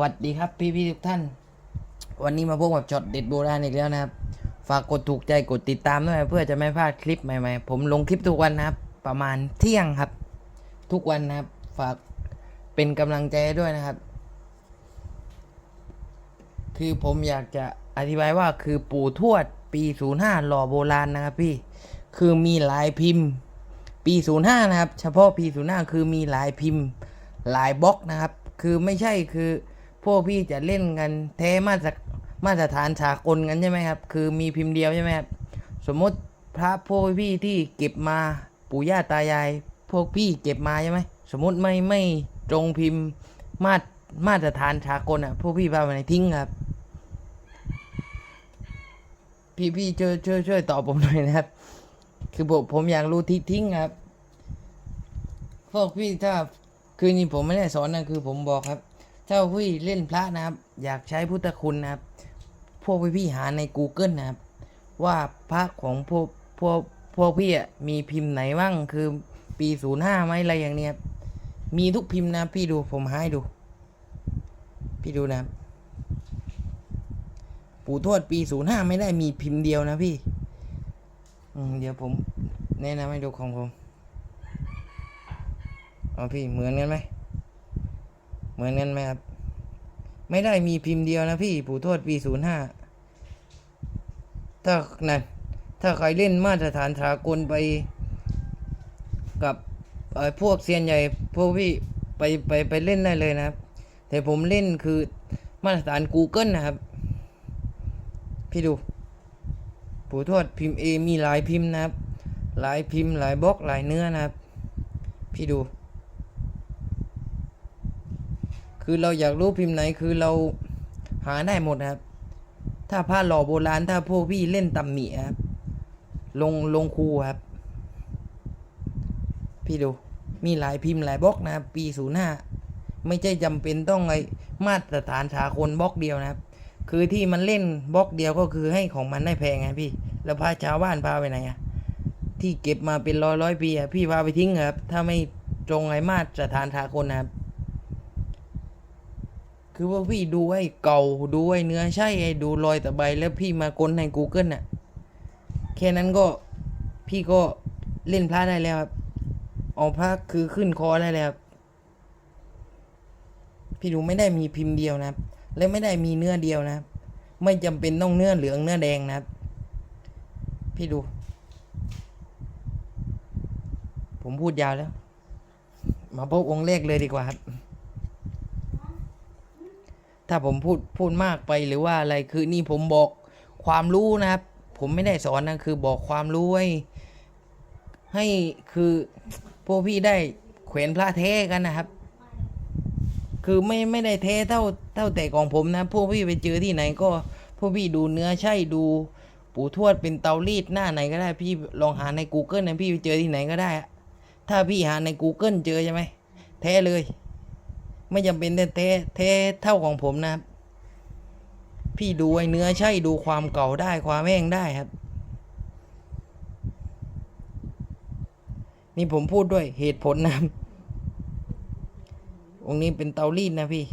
วัสดีครับพี่พี่ทุกท่าน วันนี้มาพบกับช็อตเด็ดโบราณอีกแล้วนะครับ ฝากกดถูกใจกดติดตามด้วยนะเพื่อจะไม่พลาดคลิปใหม่ๆ ผมลงคลิปทุกวันนะครับ ประมาณเที่ยงครับ ทุกวันนะครับ ฝากเป็นกำลังใจด้วยนะครับ คือผมอยากจะอธิบายว่าคือปู่ทวดปี05หล่อโบราณนะครับพี่ คือมีหลายพิมพ์ ปี05นะครับ เฉพาะปี05คือมีหลายพิมพ์หลายบล็อกนะครับ คือไม่ใช่คือ พวกพี่จะเล่นกันแท้มาตรมาตรฐานสากลกันใช่ไหมครับ คือมีพิมพ์เดียวใช่ไหมครับ สมมติพระพวกพี่ที่เก็บมาปู่ย่าตายาย พวกพี่เก็บมาใช่ไหม สมมติไม่ไม่ตรงพิมพ์มาตรมาตรฐานสากลอะ พวกพี่พาไปไหนทิ้งครับ พี่พี่ช่วยช่วยช่วยตอบผมหน่อยนะครับ คือผมผมอยากรู้ที่ทิ้งครับ พวกพี่ถ้าคือนี่ผมไม่ได้สอนนะคือผมบอกครับ ถ้าพี่เล่นพระนะครับ อยากใช้พุทธคุณนะครับ พวกพี่หาใน Google นะครับ ว่าพระของพวกพวกพวกพี่อะมีพิมพ์ไหนบ้างคือปีศูนย์ห้าไหมอะไรอย่างเนี้ยมีทุกพิมพ์นะพี่ดูผมให้ดู พี่ดูนะครับปู่ทวดปีศูนย์ห้าไม่ได้มีพิมพ์เดียวนะพี่อืเดี๋ยวผม แนะนำให้ดูของผมเอาพี่เหมือนกันไหม มือนกันไหมครับ ไม่ได้มีพิมพ์เดียวนะพี่ปู่ทวดปีศูนย์ห้าถ้านั่นถ้าใครเล่นมาตรฐานสากลไป กับเอ่อพวกเซียนใหญ่พวกพี่ไปไปไปเล่นได้เลยนะครับ แต่ผมเล่นคือมาตรฐาน Google นะครับ พี่ดูปู่ทวดพิมพ์เอมีหลายพิมพ์นะครับ หลายพิมพ์หลายบล็อกหลายเนื้อนะครับ พี่ดู คือเราอยากรู้พิมพ์ไหนคือเราหาได้หมดครับ ถ้าผ้าหล่อโบราณถ้าพวกพี่เล่นตำหนิครับ ลงลงครูครับ พี่ดูมีหลายพิมพ์หลายบล็อกนะครับปีศูนย์ห้าไม่ใช่จำเป็นต้องไอมาตรฐานสากลบล็อกเดียวนะครับ คือที่มันเล่นบล็อกเดียวก็คือให้ของมันได้แพงไงพี่ แล้วพาชาวบ้านพาไปไหนอะที่เก็บมาเป็นร้อยร้อยปีอะพี่พาไปทิ้งครับ ถ้าไม่ตรงไอมาตรฐานสากลนะครับ คือว่าพี่ดูไอ้เก่าดูไอ้เนื้อใช่ไอ้ดูรอยตะไบแล้วพี่มากลใน Google น่ะ แค่นั้นก็พี่ก็เล่นพระได้แล้วครับ เอาพระคือขึ้นคอได้แล้วครับ พี่ดูไม่ได้มีพิมพ์เดียวนะครับ และไม่ได้มีเนื้อเดียวนะครับ ไม่จำเป็นต้องเนื้อเหลืองเนื้อแดงนะครับ พี่ดู ผมพูดยาวแล้ว มาพบองค์แรกเลยดีกว่าครับ ถ้าผมพูดพูดมากไปหรือว่าอะไรคือนี่ผมบอกความรู้นะครับ ผมไม่ได้สอนนะคือบอกความรู้ให้ให้คือพวกพี่ได้แขวนพระเทกันนะครับ คือไม่ไม่ได้เทเท่าเท่าแต่ของผมนะพวกพี่ไปเจอที่ไหนก็พวกพี่ดูเนื้อใช่ดูปู่ทวดเป็นเตารีดหน้าไหนก็ได้พี่ลองหาใน Google นะพี่ไปเจอที่ไหนก็ได้ ถ้าพี่หาใน Google เจอใช่ไหมแท้เลย ไม่จำเป็นแต่แท้แท้เท่าของผมนะครับ พี่ดูไอ้เนื้อใช่ดูความเก่าได้ความแห้งได้ครับ นี่ผมพูดด้วยเหตุผลนะครับองนี้เป็นเตารีดนะพี่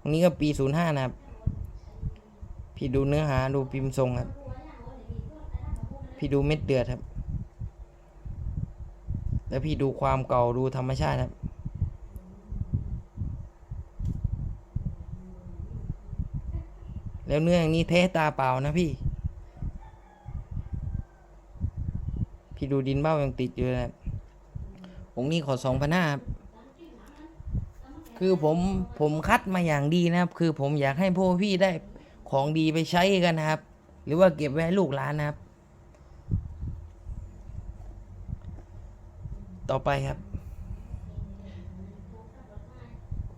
องนี้ก็ปีศูนย์ห้านะครับ พี่ดูเนื้อหาดูพิมพ์ทรงครับ พี่ดูเม็ดเดือดครับ แล้วพี่ดูความเก่าดูธรรมชาติครับ แล้วเนื้ออย่างนี้เทตาเปล่านะพี่ พี่ดูดินเบ้ายังติดอยู่เลยนะองค์นี้ขอสองพันห้าคือผมผมคัดมาอย่างดีนะครับ คือผมอยากให้พวกพี่ได้ของดีไปใช้กันนะครับ หรือว่าเก็บไว้ให้ลูกหลานนะครับ ต่อไปครับ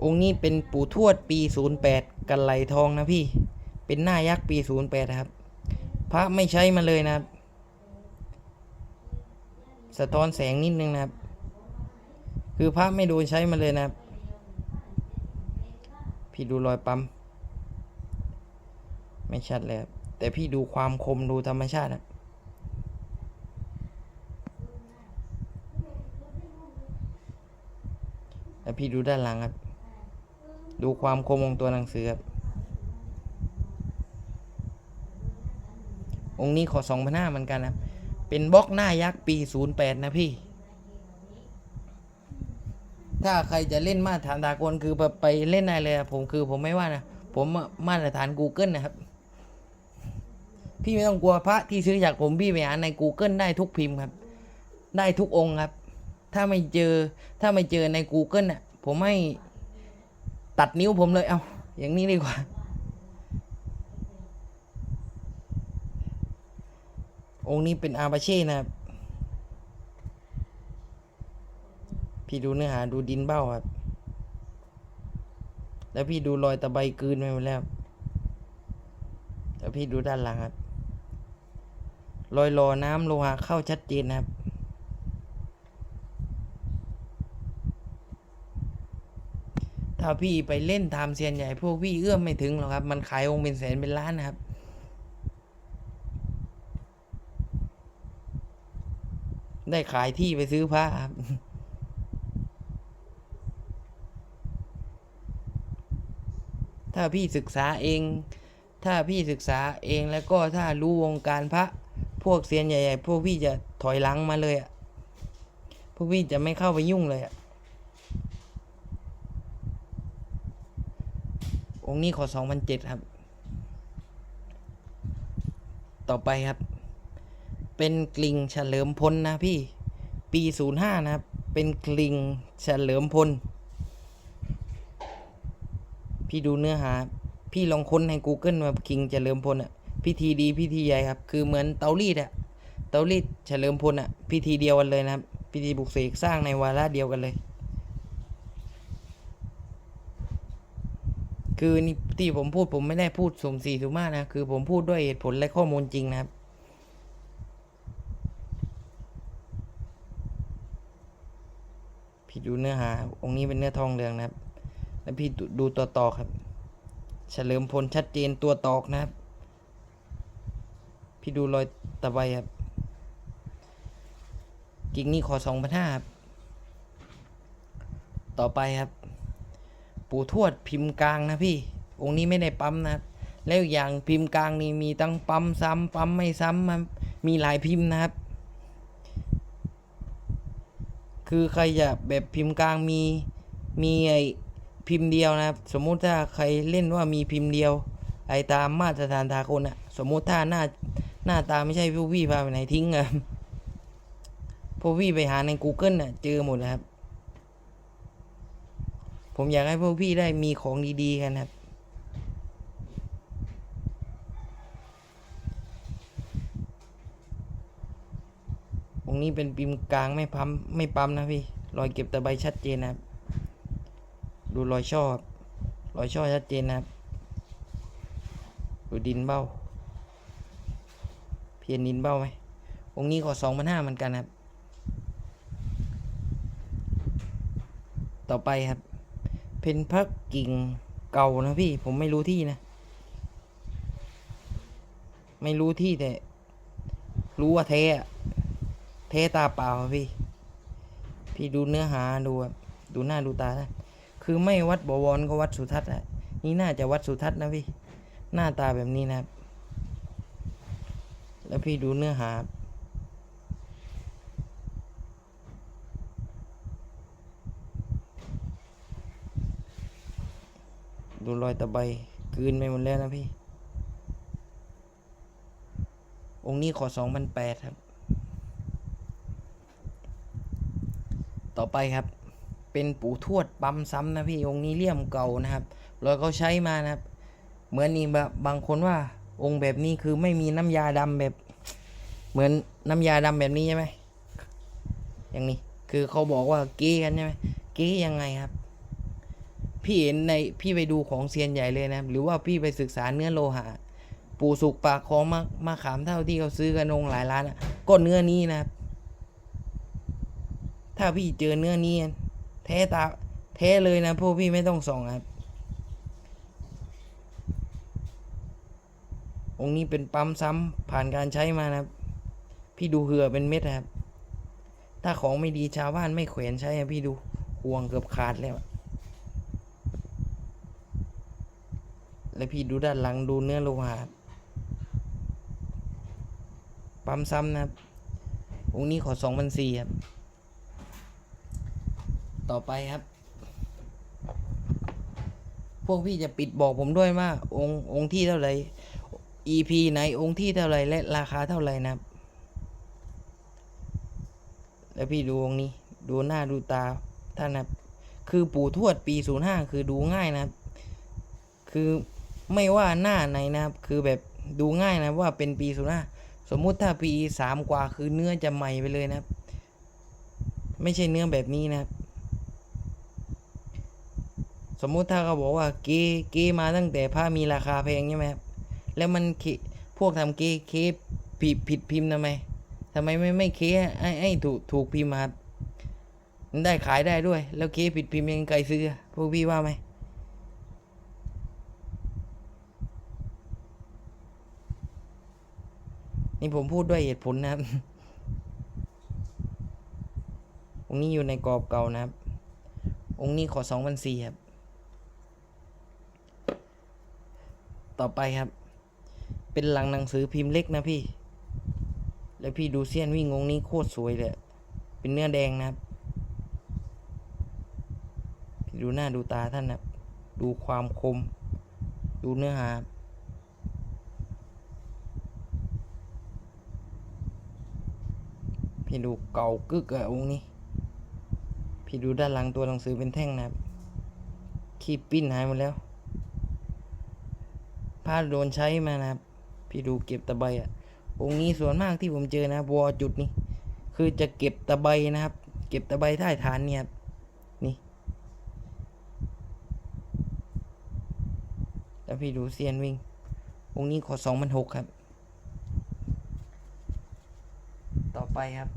องค์นี้เป็นปู่ทวดปี 08 กันไหลทองนะพี่ เป็นหน้ายักษ์ปี08นะครับ พระไม่ใช้มาเลยนะครับ สะท้อนแสงนิดนึงนะครับ คือพระไม่โดนใช้มาเลยนะครับ พี่ดูรอยปั๊ม ไม่ชัดเลยครับ แต่พี่ดูความคมดูธรรมชาติครับแล้วพี่ดูด้านหลังครับ ดูความคมของตัวหนังสือครับ องค์นี้ขอสองพันห้าเหมือนกันนะครับเป็นบล็อกหน้ายักษ์ปีศูนย์แปดนะพี่ ถ้าใครจะเล่นมาตรฐานตากลคือแบบไปเล่นได้เลยผมคือผมไม่ว่านะผมมาตรฐาน Google นะครับ พี่ไม่ต้องกลัวพระที่ซื้อจากผมพี่ไปหาใน Google ได้ทุกพิมพ์ครับ ได้ทุกองค์ครับ ถ้าไม่เจอถ้าไม่เจอใน Google น่ะ ผมให้ตัดนิ้วผมเลยเอาอย่างนี้ดีกว่า องค์นี้เป็นอาบาเช่นะครับ พี่ดูเนื้อหาดูดินเบ้าครับ แล้วพี่ดูรอยตะไบกืนไปหมดแล้ว แล้วพี่ดูด้านหลังครับ รอยรอน้ำโลหะเข้าชัดเจนนะครับถ้าพี่ไปเล่นตามเซียนใหญ่พวกพี่เอื้อมไม่ถึงหรอกครับ มันขายองค์เป็นแสนเป็นล้านนะครับ ได้ขายที่ไปซื้อพระครับถ้าพี่ศึกษาเอง ถ้าพี่ศึกษาเองแล้วก็ถ้ารู้วงการพระ พวกเซียนใหญ่ๆ พวกพี่จะถอยหลังมาเลยอะพวกพี่จะไม่เข้าไปยุ่งเลยอะองค์นี้ขอสองพันเจ็ดครับ ต่อไปครับ เป็นกลิงเฉลิมพลนะพี่ ปีศูนย์ห้านะครับ เป็นกลิงเฉลิมพล พี่ดูเนื้อหา พี่ลองค้นใน Google ว่าคิงเฉลิมพลอะพิธีดีพิธีใหญ่ครับ คือเหมือนเตารีดอะเตารีดเฉลิมพลอะพิธีเดียวกันเลยนะครับ พิธีบุกเสกสร้างในวาระเดียวกันเลย คือนี่ที่ผมพูดผมไม่ได้พูดสมสี่สุมานะ คือผมพูดด้วยเหตุผลและข้อมูลจริงนะครับ พี่ดูเนื้อหา องค์นี้เป็นเนื้อทองเหลืองนะครับ แล้วพี่ดูตัวตอกครับ เฉลิมพลชัดเจนตัวตอกนะครับ พี่ดูรอยตะไบครับ กิ่งนี้ขอสองพันห้าครับ ต่อไปครับ ปู่ทวดพิมพ์กลางนะพี่ องค์นี้ไม่ได้ปั๊มนะครับ แล้วอย่างพิมพ์กลางนี่มีตั้งปั๊มซ้ำปั๊มไม่ซ้ำมันมีหลายพิมพ์นะครับ คือใครจะแบบพิมพ์กลางมีมีไอพิมพ์เดียวนะครับ สมมุติถ้าใครเล่นว่ามีพิมพ์เดียว ไอตามมาตรฐานทาคนอะสมมุติถ้าหน้าหน้าตาไม่ใช่พวกพี่พาไปไหนทิ้งอะพวกพี่ไปหาใน Google อะเจอหมดนะครับ ผมอยากให้พวกพี่ได้มีของดีๆกันครับ องนี้เป็นพิมกลางไม่พัมไม่ปั๊มนะพี่ รอยเก็บตะไบชัดเจนนะครับ ดูรอยช่อครับรอยช่อชัดเจนนะครับ ดูดินเบ้า เพียนดินเบ้าไหมองนี้ขอสองพันห้าเหมือนกันครับ ต่อไปครับ เป็นพักกิ่งเก่านะพี่ ผมไม่รู้ที่นะ ไม่รู้ที่แต่ รู้ว่าแท้ อะแท้ตาเปล่าพี่ พี่ดูเนื้อหาดูแบบดูหน้าดูตานะคือไม่วัดบวรก็วัดสุทัศน์อะนี่น่าจะวัดสุทัศน์นะพี่ หน้าตาแบบนี้นะครับ แล้วพี่ดูเนื้อหา ดูรอยตะไบกืนไปหมดแล้วนะพี่ องค์นี้ขอสองพันแปดครับ ต่อไปครับ เป็นปู่ทวดปั๊มซ้ำนะพี่องค์นี้เลี่ยมเก่านะครับรอยเขาใช้มานะครับ เหมือนนี่แบบบางคนว่าองค์แบบนี้คือไม่มีน้ำยาดำแบบ เหมือนน้ำยาดำแบบนี้ใช่ไหมอย่างนี้คือเขาบอกว่าเก้กันใช่ไหมเก้ยังไงครับ พี่เห็นในพี่ไปดูของเซียนใหญ่เลยนะครับหรือว่าพี่ไปศึกษาเนื้อโลหะปูสุกปากคองมามาขามเท่าที่เขาซื้อกันองหลายล้านอะก็เนื้อนี้นะครับ ถ้าพี่เจอเนื้อนี้แท้ตาแท้เลยนะพวกพี่ไม่ต้องส่องครับ องค์นี้เป็นปั๊มซ้ำผ่านการใช้มานะครับ พี่ดูเหือเป็นเม็ดครับ ถ้าของไม่ดีชาวบ้านไม่แขวนใช้พี่ดูห่วงเกือบขาดแล้วแล้วพี่ดูด้านหลังดูเนื้อโลหะปั๊มซ้ำนะครับองค์นี้ขอสองพันสี่ครับ ต่อไปครับ พวกพี่จะปิดบอกผมด้วยว่าองค์องค์ที่เท่าไหร่ EP ไหนองค์ที่เท่าไหร่และราคาเท่าไหร่นะครับ แล้วพี่ดูองค์นี้ ดูหน้าดูตาท่านนะครับ คือปู่ทวดปีศูนย์ห้าคือดูง่ายนะครับ คือไม่ว่าหน้าไหนนะครับ คือแบบดูง่ายนะว่าเป็นปีศูนย์ห้าสมมุติถ้าปีสามกว่าคือเนื้อจะใหม่ไปเลยนะครับ ไม่ใช่เนื้อแบบนี้นะครับ สมมุติถ้าเขาบอกว่าเกเกมาตั้งแต่ผ้ามีราคาแพงใช่ไหมครับแล้วมันเคพวกทำเกเคผิดผิดพิมพ์ทำไมทำไมไม่ไม่เคไอ้ไอ้ถูกถูกพิมพ์มาครับมันได้ขายได้ด้วย แล้วเคผิดพิมพ์ยังไกลซื้อพวกพี่ว่าไหมนี่ผมพูดด้วยเหตุผลนะครับองค์นี้อยู่ในกรอบเก่านะครับ องค์นี้ขอสองพันสี่ครับ ต่อไปครับ เป็นหลังหนังสือพิมพ์เล็กนะพี่ แล้วพี่ดูเซียนวิ่งองนี้โคตรสวยเลย เป็นเนื้อแดงนะครับ พี่ดูหน้าดูตาท่านนะครับดูความคม ดูเนื้อหาพี่ดูเก่ากึกอะองค์นี้ พี่ดูด้านหลังตัวหนังสือเป็นแท่งนะครับ ขีบปิ้นหายหมดแล้ว ผ้าโดนใช้มานะครับ พี่ดูเก็บตะไบอะองค์นี้ส่วนมากที่ผมเจอนะวัวอจุดนี้ คือจะเก็บตะไบนะครับ เก็บตะไบใต้ฐานเนี่ยนี่แล้วพี่ดูเซียนวิ่ง องค์นี้ขอสองพันหกครับ ต่อไปครับ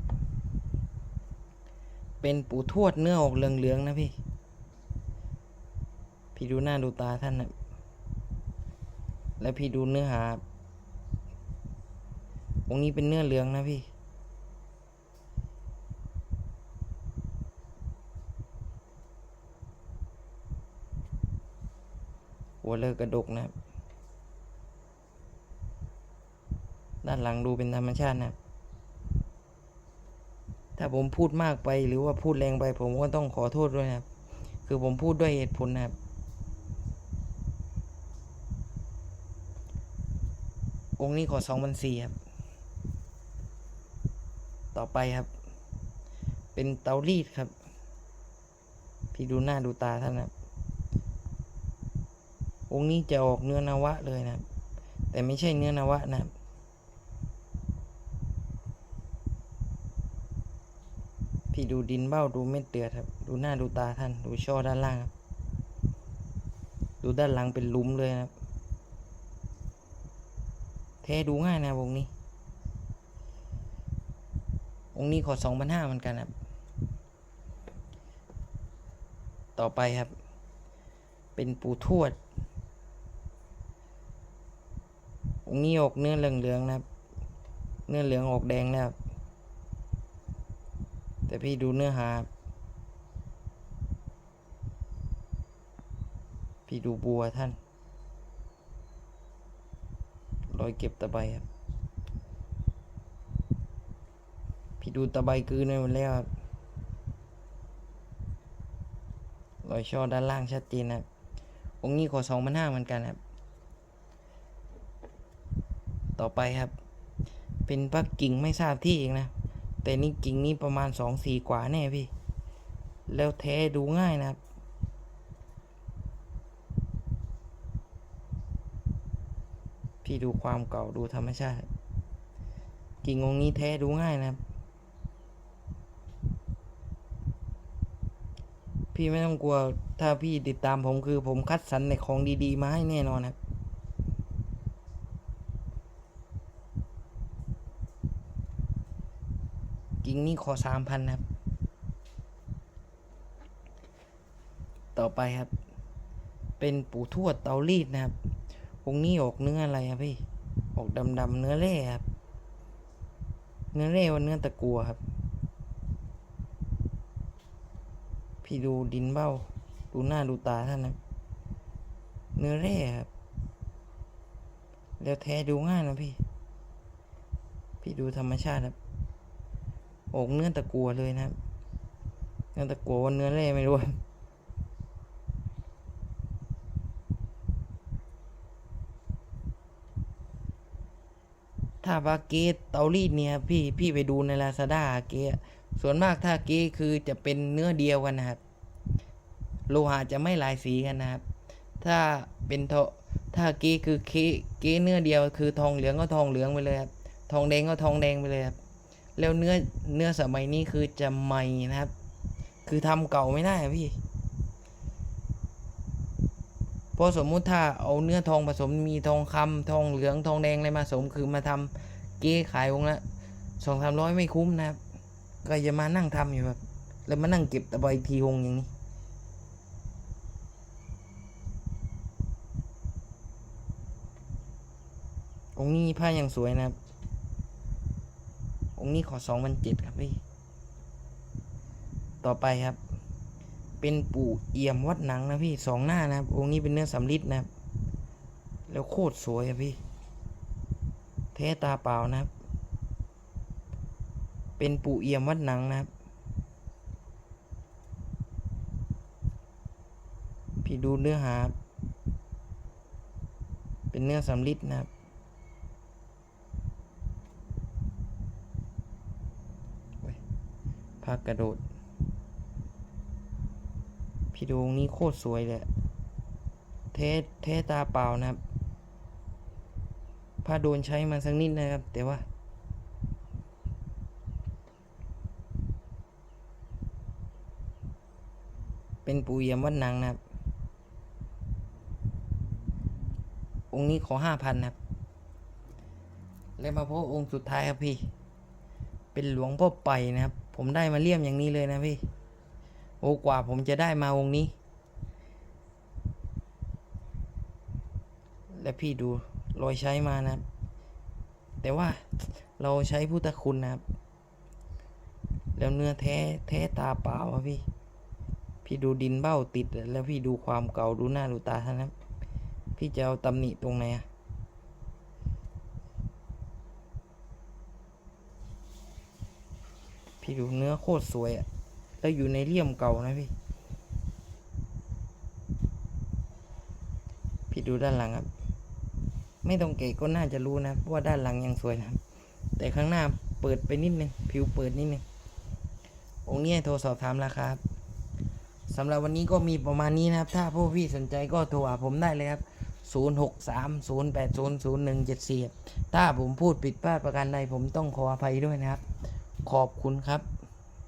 เป็นปู่ทวดเนื้อออกเหลืองๆนะพี่ พี่ดูหน้าดูตาท่านนะ แล้วพี่ดูเนื้อหาองค์นี้เป็นเนื้อเหลืองนะพี่ หัวเลิกกระดกนะครับด้านหลังดูเป็นธรรมชาตินะ ถ้าผมพูดมากไปหรือว่าพูดแรงไป ผมก็ต้องขอโทษด้วยนะครับคือผมพูดด้วยเหตุผลนะครับ องค์นี้ขอสองพันสี่ครับ ต่อไปครับ เป็นเตารีดครับ พี่ดูหน้าดูตาท่านครับ องค์นี้จะออกเนื้อนวะเลยนะครับ แต่ไม่ใช่เนื้อนวะนะครับพี่ดูดินเบ้าดูเม็ดเตือดครับ ดูหน้าดูตาท่าน ดูช่อด้านล่างครับ ดูด้านหลังเป็นลุมเลยนะครับ แท้ดูง่ายนะวงนี้ องนี้ขอสองพันห้าเหมือนกันครับ ต่อไปครับ เป็นปูทวด องนี้ออกเนื้อเหลืองๆนะครับ เนื้อเหลืองออกแดงนะครับ แต่พี่ดูเนื้อหา พี่ดูบัวท่าน ร อยเก็บตะไบครับ พี่ดูตะไบกืนไปหมดแล้วครับรอยช่อด้านล่างชัดเจนนะครับองค์นี้ขอสองพันห้าเหมือนกันครับ ต่อไปครับ เป็นปักกิ่งไม่ทราบที่เองนะ แต่นี่กิ่งนี้ประมาณสองสี่กว่าแน่พี่ แล้วแท้ดูง่ายนะครับ พี่ดูความเก่าดูธรรมชาติ กิ่งองค์นี้แท้ดูง่ายนะครับ พี่ไม่ต้องกลัวถ้าพี่ติดตามผมคือผมคัดสรรในของดีๆ มาให้แน่นอนครับกิ่งนี้ขอสามพันครับ ต่อไปครับ เป็นปู่ทวดเตารีดนะครับ องค์นี้ออกเนื้ออะไรครับพี่ ออกดำๆเนื้อเล่ครับ เนื้อเล่ว่าเนื้อตะกัวครับ พี่ดูดินเบ้า ดูหน้าดูตาท่านนะเนื้อเล่ครับ แล้วแท้ดูง่ายนะพี่ พี่ดูธรรมชาติครับอกเนื้อตะกัวเลยนะครับเนื้อตะกัวว่าเนื้อแร่ไม่รู้ครับ ถ้าว่าเกสเตารีดเนี่ยพี่พี่ไปดูในลาซาด้าเกสส่วนมากถ้าเกสคือจะเป็นเนื้อเดียวกันนะครับ โลหะจะไม่หลายสีกันนะครับ ถ้าเป็นทอถ้าเกสคือเคเกสเนื้อเดียว คือทองเหลืองก็ทองเหลืองไปเลยครับทองแดงก็ทองแดงไปเลยครับแล้วเนื้อเนื้อสมัยนี้คือจะใหม่นะครับ คือทำเก่าไม่ได้พี่ เพราะสมมุติถ้าเอาเนื้อทองผสมมีทองคำทองเหลืองทองแดงอะไรมาผสมคือมาทำเก้ขายวงละสองสามร้อยไม่คุ้มนะครับ ก็จะมานั่งทำอยู่แบบแล้วมานั่งเก็บตะไบทีหงอย่างนี้องค์นี้ผ้าอย่างสวยนะครับ องค์นี้ขอสองพันเจ็ดครับพี่ ต่อไปครับ เป็นปู่เอี่ยมวัดหนังนะพี่สองหน้านะครับองค์นี้เป็นเนื้อสำลิดนะครับ แล้วโคตรสวยอะพี่แท้ตาเปล่านะครับ เป็นปู่เอี่ยมวัดหนังนะครับ พี่ดูเนื้อหา เป็นเนื้อสำลิดนะครับภาคกระโดด ดูองนี้โคตรสวยเลยเทสเทสตาเปล่านะครับผ้าโดนใช้มาสักนิดนะครับ แต่ว่า เป็นปูเยี่ยมวัดนังนะครับ องค์นี้ขอห้าพันนะครับ แล้วมาพบองค์สุดท้ายครับพี่ เป็นหลวงพ่อไปนะครับ ผมได้มาเลี่ยมอย่างนี้เลยนะพี่ โอ้กว่าผมจะได้มาองค์นี้ และพี่ดูรอยใช้มานะ แต่ว่าเราใช้พุทธคุณนะครับ แล้วเนื้อแท้แท้ตาเปล่าพี่ พี่ดูดินเบ้าติด แล้วพี่ดูความเก่าดูหน้าดูตาท่านนะพี่จะเอาตำหนิตรงไหนอะพี่ดูเนื้อโคตรสวยอะ แล้วอยู่ในเลี่ยมเก่านะพี่ พี่ดูด้านหลังครับ ไม่ต้องเกะก็น่าจะรู้นะว่าด้านหลังยังสวยนะแต่ข้างหน้าเปิดไปนิดนึง ผิวเปิดนิดนึง องค์นี้โทรสอบถามราคาสำหรับวันนี้ก็มีประมาณนี้นะครับ ถ้าพวกพี่สนใจก็โทรหาผมได้เลยครับ 0630800174 ถ้าผมพูดผิดพลาดประการใดผมต้องขออภัยด้วยนะครับ ขอบคุณครับ